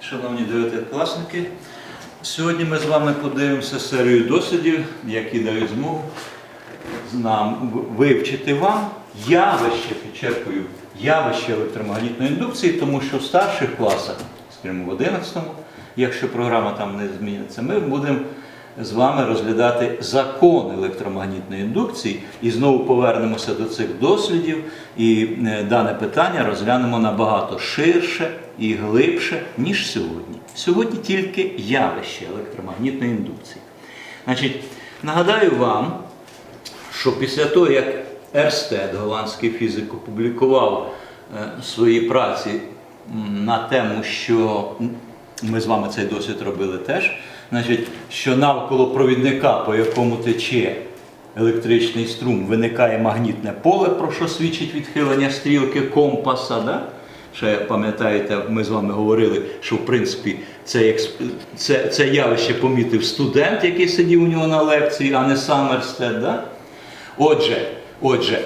Шановні дев'ятикласники, сьогодні ми з вами подивимося серію дослідів, які дають змогу нам вивчити вам явище, підчеркую, явище електромагнітної індукції, тому що в старших класах, скажімо, в 11, якщо програма там не зміниться, ми будемо з вами розглядати закон електромагнітної індукції і знову повернемося до цих дослідів. І е, дане питання розглянемо набагато ширше і глибше, ніж сьогодні. Сьогодні тільки явище електромагнітної індукції. Значить, нагадаю вам, що після того, як Ерстед, голландський фізик, опублікував е, свої праці на тему, що ми з вами цей досвід робили теж, значить, що навколо провідника, по якому тече електричний струм, виникає магнітне поле, про що свідчить відхилення стрілки компаса. Да? Ще пам'ятаєте, ми з вами говорили, що в принципі це, це, це явище помітив студент, який сидів у нього на лекції, а не сам Ерстед. Да? Отже, отже,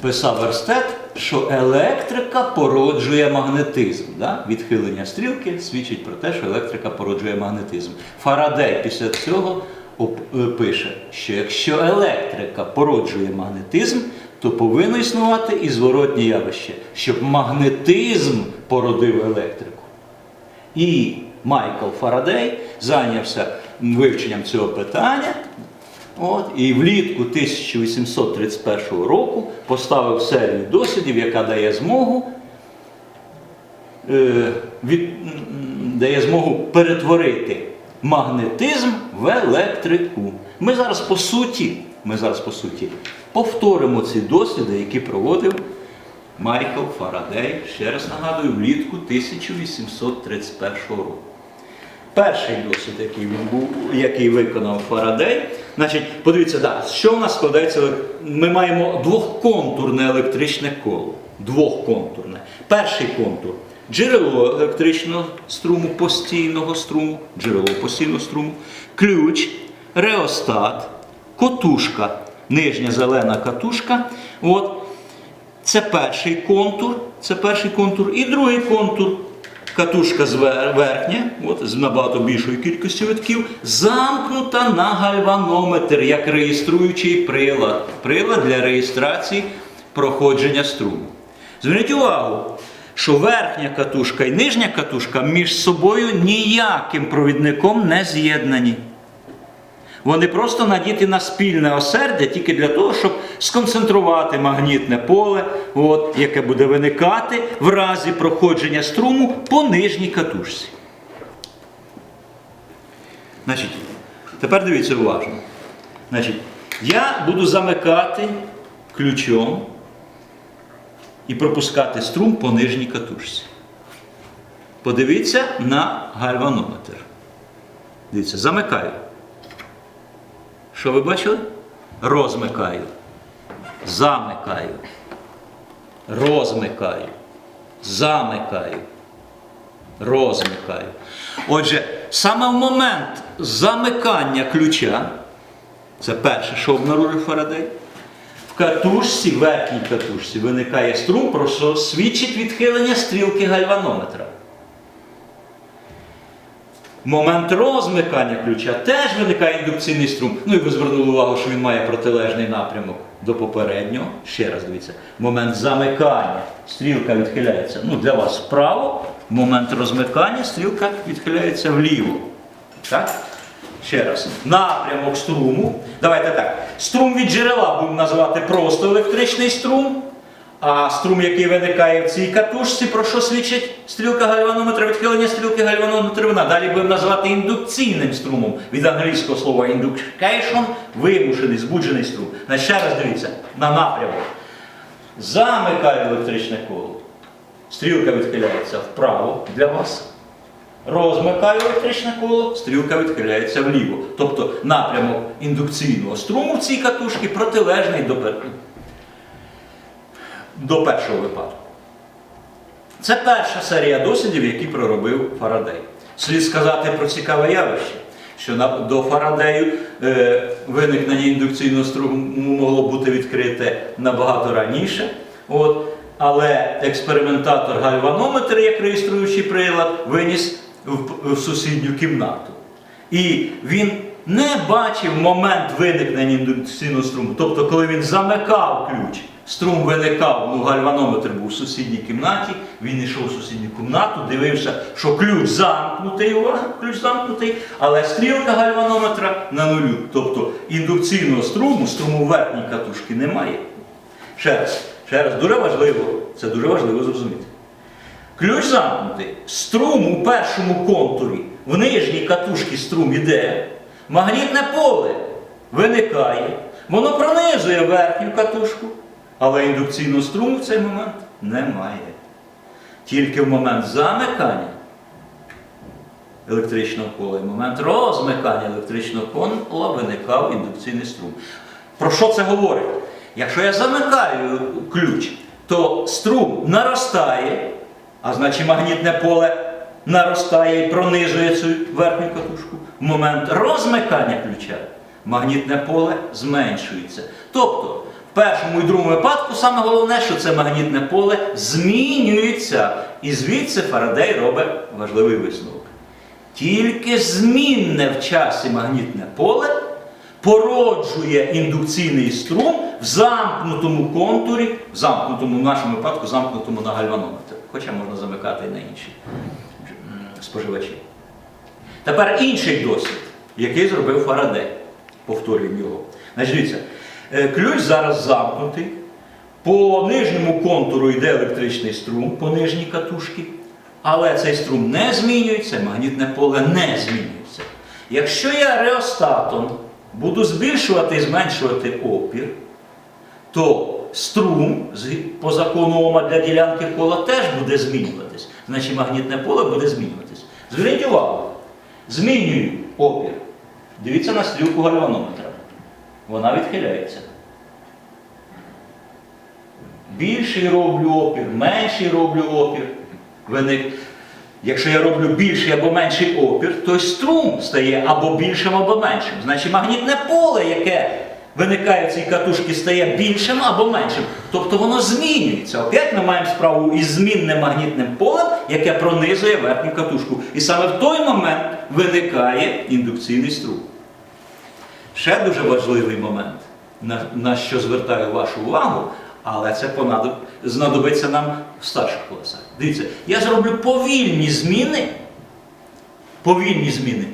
писав Ерстед, що електрика породжує магнетизм. Да? Відхилення стрілки свідчить про те, що електрика породжує магнетизм. Фарадей після цього е, пише, що якщо електрика породжує магнетизм, то повинно існувати і зворотнє явище, щоб магнетизм породив електрику. І Майкл Фарадей зайнявся вивченням цього питання. От, і влітку 1831 року поставив серію дослідів, яка дає змогу, е, від, дає змогу перетворити магнетизм в електрику. Ми зараз по суті, ми зараз по суті повторимо ці досліди, які проводив Майкл Фарадей, ще раз нагадую, влітку 1831 року. Перший досвід, який він був, який виконав Фарадей. Значить, подивіться, да, що в нас складається? Ми маємо двохконтурне електричне коло. Двохконтурне. Перший контур джерело електричного струму, постійного струму, джерело постійного струму, ключ, реостат, котушка, нижня зелена катушка. От. Це перший контур, це перший контур. І другий контур. Катушка звер- верхня, от, з набагато більшою кількістю витків, замкнута на гальванометр як реєструючий прилад. Прилад для реєстрації проходження струму. Зверніть увагу, що верхня катушка і нижня катушка між собою ніяким провідником не з'єднані. Вони просто надіти на спільне осердя тільки для того, щоб сконцентрувати магнітне поле, от, яке буде виникати в разі проходження струму по нижній катушці. Значить, тепер дивіться уважно. Значить, я буду замикати ключом і пропускати струм по нижній катушці. Подивіться на гальванометр. Дивіться, замикаю. Що ви бачили? Розмикаю. Замикаю. Розмикаю. Замикаю. Розмикаю. Отже, саме в момент замикання ключа, це перше, що обнаружив Фарадей, в катушці, верхній катушці виникає струм, про що свідчить відхилення стрілки гальванометра. Момент розмикання ключа теж виникає індукційний струм. Ну і ви звернули увагу, що він має протилежний напрямок до попереднього. Ще раз дивіться. Момент замикання стрілка відхиляється ну, для вас вправо, момент розмикання стрілка відхиляється вліво. Так? Ще раз. Напрямок струму. Давайте так. Струм від джерела будемо називати просто електричний струм. А струм, який виникає в цій катушці, про що свідчить стрілка гальванометра, відхилення стрілки гальванометра, вона далі будемо називати індукційним струмом від англійського слова induction, вимушений, збуджений струм. Значить, ще раз дивіться на напрямок. Замикає електричне коло. Стрілка відхиляється вправо для вас. Розмикаю електричне коло, стрілка відхиляється вліво. Тобто напрямок індукційного струму в цій катушці протилежний до, до першого випадку. Це перша серія дослідів, які проробив Фарадей. Слід сказати про цікаве явище, що до Фарадею е, виникнення індукційного струму могло бути відкрите набагато раніше. От, але експериментатор гальванометр, як реєструючий прилад, виніс в сусідню кімнату. І він не бачив момент виникнення індукційного струму. Тобто, коли він замикав ключ, струм виникав, ну гальванометр був в сусідній кімнаті, він йшов в сусідню кімнату, дивився, що ключ замкнутий, ключ замкнутий, але стрілка гальванометра на нулю. Тобто індукційного струму, струму верхньої катушки немає. Ще раз, ще раз, дуже важливо, це дуже важливо зрозуміти. Ключ замкнутий. Струм у першому контурі в нижній катушці струм іде. Магнітне поле виникає. Воно пронизує верхню катушку, але індукційного струму в цей момент немає. Тільки в момент замикання електричного поля і в момент розмикання електричного кола виникав індукційний струм. Про що це говорить? Якщо я замикаю ключ, то струм наростає, а значить магнітне поле наростає і пронижує цю верхню катушку. В момент розмикання ключа магнітне поле зменшується. Тобто, першому і другому випадку саме головне, що це магнітне поле змінюється. І звідси Фарадей робить важливий висновок. Тільки змінне в часі магнітне поле породжує індукційний струм в замкнутому контурі, в замкнутому в нашому випадку, замкнутому на гальванометр. Хоча можна замикати і на інші споживачі. Тепер інший досвід, який зробив Фарадей. Повторюємо його. Значить, дивіться, ключ зараз замкнутий. По нижньому контуру йде електричний струм по нижній катушці, але цей струм не змінюється, магнітне поле не змінюється. Якщо я реостатом буду збільшувати і зменшувати опір, то струм по закону Ома для ділянки кола теж буде змінюватись. Значить магнітне поле буде змінюватись. Зверніть увагу, змінюю опір. Дивіться на стрілку гальванометра. Вона відхиляється. Більший роблю опір, менший роблю опір. Виник. Якщо я роблю більший або менший опір, то струм стає або більшим, або меншим. Значить магнітне поле, яке виникає в цій катушці, стає більшим або меншим. Тобто воно змінюється. Опять ми маємо справу із змінним магнітним полем, яке пронизує верхню катушку. І саме в той момент виникає індукційний струм. Ще дуже важливий момент, на, на що звертаю вашу увагу, але це понадоб- знадобиться нам в старших класах. Дивіться, я зроблю повільні зміни, повільні зміни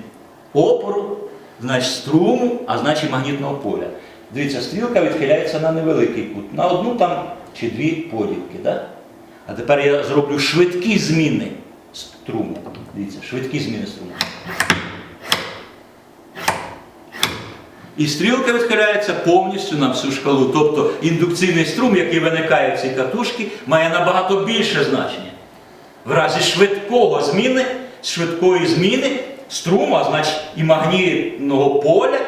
опору, значить струму, а значить магнітного поля. Дивіться, стрілка відхиляється на невеликий кут, на одну там чи дві поділки. Да? А тепер я зроблю швидкі зміни струму. Дивіться, швидкі зміни струму. І стрілка відхиляється повністю на всю шкалу. Тобто індукційний струм, який виникає в цій катушці, має набагато більше значення. В разі швидкого зміни, швидкої зміни струму, а значить і магнітного поля,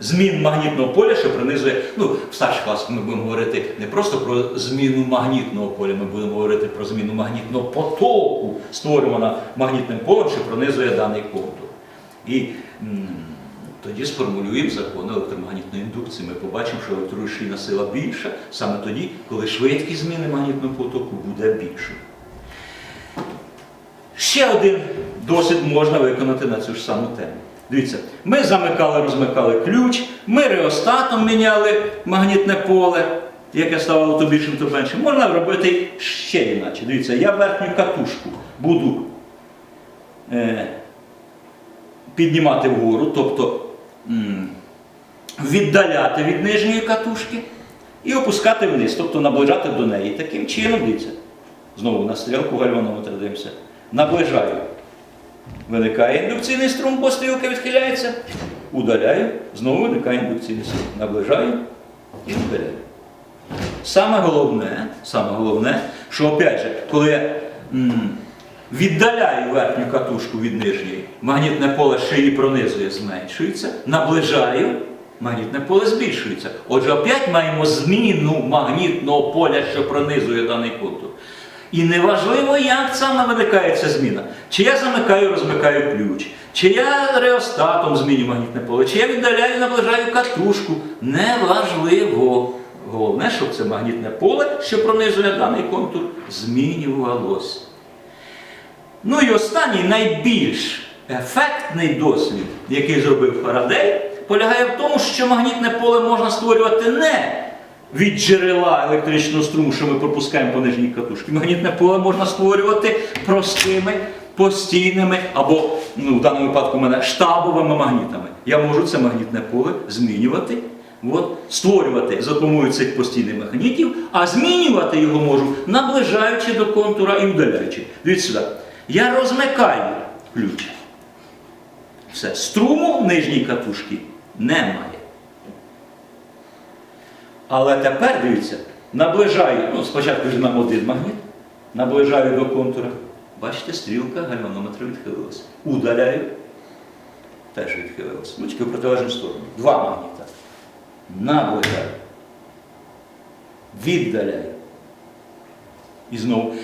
змін магнітного поля, що принизує. Ну, в старших класах ми будемо говорити не просто про зміну магнітного поля, ми будемо говорити про зміну магнітного потоку, створюваного магнітним полем, що пронизує даний контур. І тоді сформулюємо закон електромагнітної індукції. Ми побачимо, що електрорушійна сила більша саме тоді, коли швидкість зміни магнітного потоку буде більшою. Ще один досвід можна виконати на цю ж саму тему. Дивіться, ми замикали, розмикали ключ, ми реостатом міняли магнітне поле, яке ставало то більшим, то меншим. Можна робити ще іначе. Дивіться, я верхню катушку буду е, піднімати вгору, тобто віддаляти від нижньої катушки і опускати вниз, тобто наближати до неї. Таким чином, дивіться, знову на стрілку гальванометра дивимося. Наближаю. Виникає індукційний струм, бо стрілка відхиляється. Удаляю, знову виникає індукційний струм. Наближаю і удаляю. Саме головне, саме головне, що опять же, коли я віддаляю верхню катушку від нижньої, магнітне поле її пронизує, зменшується, наближаю, магнітне поле збільшується. Отже, опять маємо зміну магнітного поля, що пронизує даний контур. І неважливо, як саме виникає ця зміна. Чи я замикаю, розмикаю ключ, чи я реостатом змінюю магнітне поле, чи я віддаляю, наближаю катушку. Неважливо. Головне, щоб це магнітне поле, що пронизує даний контур, змінювалось. Ну і останній найбільш ефектний дослід, який зробив Фарадей, полягає в тому, що магнітне поле можна створювати не від джерела електричного струму, що ми пропускаємо по нижній катушці. Магнітне поле можна створювати простими, постійними або, ну, в даному випадку, у мене штабовими магнітами. Я можу це магнітне поле змінювати. От, створювати за допомогою цих постійних магнітів, а змінювати його можу, наближаючи до контура і удаляючи. Дивіться сюди. Я розмикаю ключ. Все. Струму в нижній катушці немає. Але тепер, дивіться, наближаю, ну, спочатку візьмемо один магніт, наближаю до контура. Бачите, стрілка гальванометра відхилилася. Удаляю, теж відхилилася. Ну, тільки в протилежну сторону. Два магніта. Наближаю. Віддаляю. І знову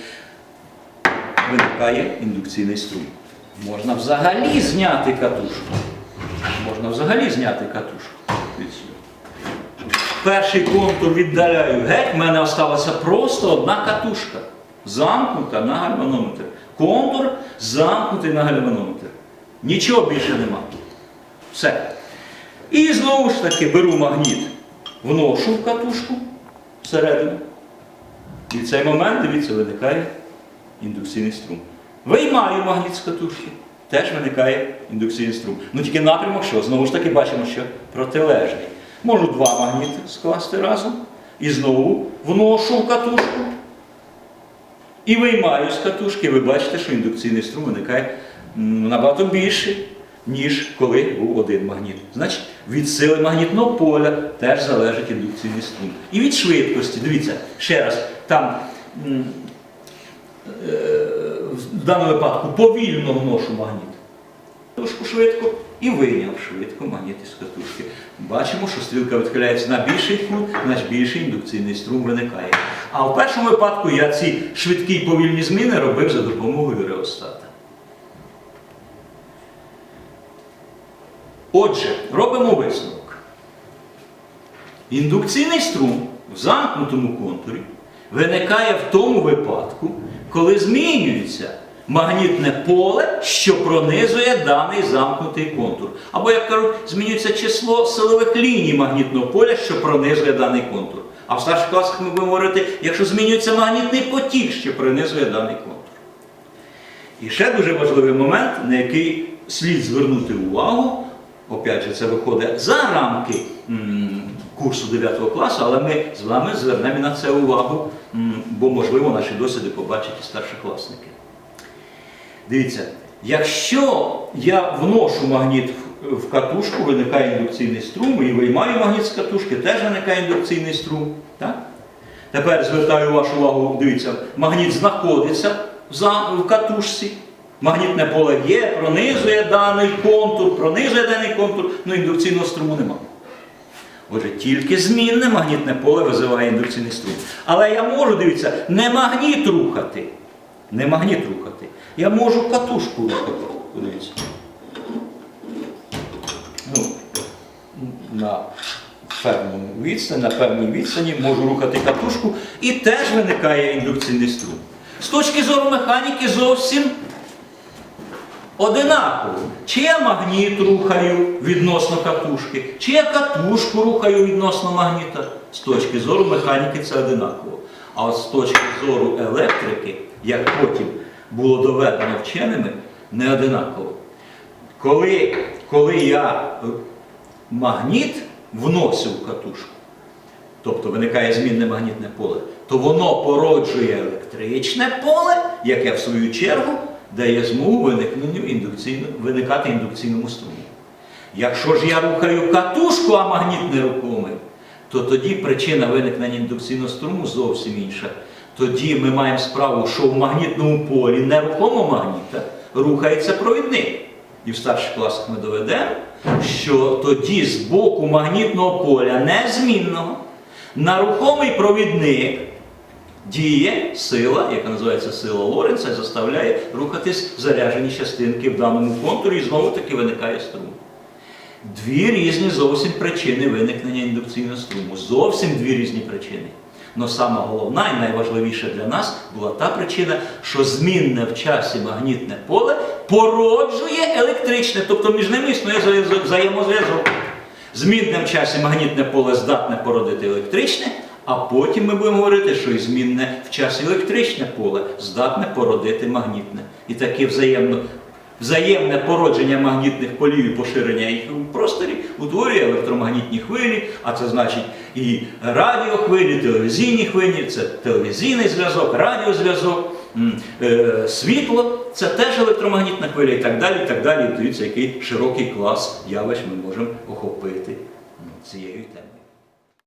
виникає індукційний струм. Можна взагалі зняти катушку. Можна взагалі зняти катушку. Перший контур віддаляю геть, в мене залишилася просто одна катушка. Замкнута на гальванометр. Контур замкнутий на гальванометр. Нічого більше нема. Все. І знову ж таки беру магніт, вношу в катушку всередину. І в цей момент, дивіться, виникає індукційний струм. Виймаю магніт з катушки, теж виникає індукційний струм. Ну тільки напрямок що? Знову ж таки бачимо, що протилежний. Можу два магніти скласти разом і знову вношу в катушку. І виймаю з катушки, ви бачите, що індукційний струм виникає набагато більше, ніж коли був один магніт. Значить, від сили магнітного поля теж залежить індукційний струм. І від швидкості, дивіться, ще раз, там в даному випадку повільно вношу магніт. Катушку швидко і вийняв швидко магніт із катушки. Бачимо, що стрілка відхиляється на більший кут, значить більший індукційний струм виникає. А в першому випадку я ці швидкі й повільні зміни робив за допомогою реостата. Отже, робимо висновок. Індукційний струм в замкнутому контурі виникає в тому випадку, коли змінюється магнітне поле, що пронизує даний замкнутий контур. Або, як кажуть, змінюється число силових ліній магнітного поля, що пронизує даний контур. А в старших класах ми будемо говорити, якщо змінюється магнітний потік, що пронизує даний контур. І ще дуже важливий момент, на який слід звернути увагу, опять же, це виходить за рамки курсу 9 класу, але ми з вами звернемо на це увагу, бо, можливо, наші досвіди побачать і старшокласники. Дивіться, якщо я вношу магніт в- катушку, виникає індукційний струм, і виймаю магніт з катушки, теж виникає індукційний струм. Так? Тепер звертаю вашу увагу, дивіться, магніт знаходиться в катушці. Магнітне поле є, пронизує даний контур, пронизує даний контур, ну індукційного струму немає. Отже, тільки змінне магнітне поле визиває індукційний струм. Але я можу, дивіться, не магніт рухати. Не магніт рухати. Я можу катушку рухати. Подивіться. Ну, на певному відстані, на певній відстані можу рухати катушку і теж виникає індукційний струм. З точки зору механіки зовсім одинаково. Чи я магніт рухаю відносно катушки, чи я катушку рухаю відносно магніта. З точки зору механіки це одинаково. А от з точки зору електрики, як потім було доведено вченими, не одинаково. Коли, коли я е, магніт вносив катушку, тобто виникає змінне магнітне поле, то воно породжує електричне поле, яке в свою чергу дає змогу виникненню індукційно, виникати індукційному струму. Якщо ж я рухаю катушку, а магніт нерухомий, то тоді причина виникнення індукційного струму зовсім інша. Тоді ми маємо справу, що в магнітному полі нерухомого магніта рухається провідник. І в старших класах ми доведемо, що тоді з боку магнітного поля незмінного на рухомий провідник діє сила, яка називається сила Лоренца, заставляє рухатись заряджені частинки в даному контурі, і знову таки виникає струм. Дві різні зовсім причини виникнення індукційного струму. Зовсім дві різні причини. Але сама головна і найважливіша для нас була та причина, що змінне в часі магнітне поле породжує електричне, тобто між ними існує взаємозв'язок. Змінне в часі магнітне поле здатне породити електричне, а потім ми будемо говорити, що і змінне в часі електричне поле здатне породити магнітне. І таке взаємно, взаємне породження магнітних полів і поширення їх у просторі утворює електромагнітні хвилі, а це значить і радіохвилі, телевізійні хвилі, це телевізійний зв'язок, радіозв'язок. Е, Світло це теж електромагнітна хвиля і так далі. і так далі. Дивіться, який широкий клас явищ ми можемо охопити.